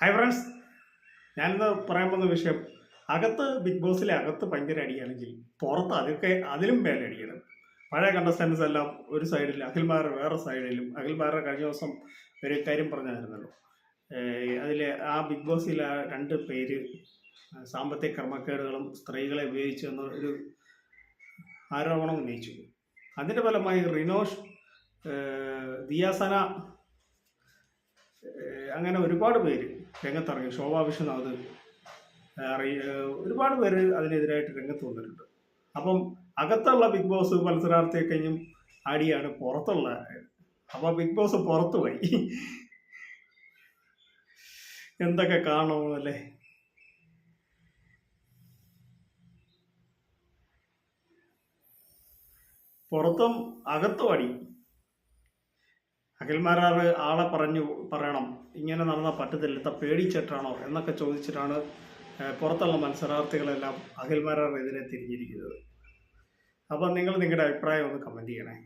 Hi friends ഞാനിന്ന് പറയാൻ പോകുന്ന വിഷയം അകത്ത് ബിഗ് ബോസിലെ അകത്ത് ഭയങ്കര അടിയാണെങ്കിൽ പുറത്ത് അതൊക്കെ അതിലും മേലെ അടിക്കണം പഴയ കണ്ടസ്റ്റൻസ് എല്ലാം ഒരു സൈഡിൽ അഖിൽമാർ വേറെ സൈഡിലും അഖിൽമാരുടെ കഴിഞ്ഞ ദിവസം ഒരു കാര്യം പറഞ്ഞായിരുന്നല്ലോ. അതിൽ ആ ബിഗ് ബോസിലെ ആ രണ്ട് പേര് സാമ്പത്തിക ക്രമക്കേടുകളും സ്ത്രീകളെ ഉപയോഗിച്ചു എന്ന ഒരു ആരോപണം ഉന്നയിച്ചു. അതിന്റെ ഫലമായി റിനോഷ് ദിയാസന അങ്ങനെ ഒരുപാട് പേര് രംഗത്തിറങ്ങി. ശോഭാ വിശ്വനാഥ് അറിയ അറി- ഒരുപാട് പേര് അതിനെതിരായിട്ട് രംഗത്ത് വന്നിട്ടുണ്ട്. അപ്പം അകത്തുള്ള ബിഗ് ബോസ് മത്സരാർത്ഥിയെ കഴിഞ്ഞും അടിയാണ് പുറത്തുള്ള അപ്പോൾ ബിഗ് ബോസ് പുറത്തു പോയി. എന്തൊക്കെ കാണണമെന്നല്ലേ പുറത്തും അകത്തും അടി അഖിൽമാരാറ് ആളെ പറഞ്ഞു പറയണം. ഇങ്ങനെ നടന്നാൽ പറ്റത്തില്ല ഇത്ത പേടിച്ചിട്ടാണോ എന്നൊക്കെ ചോദിച്ചിട്ടാണ് പുറത്തുള്ള മത്സരാർത്ഥികളെല്ലാം അഖിൽമാരാറിനെതിരെ തിരിഞ്ഞിരിക്കുന്നത്. അപ്പം നിങ്ങൾ നിങ്ങളുടെ അഭിപ്രായം ഒന്ന് കമന്റ് ചെയ്യണേ.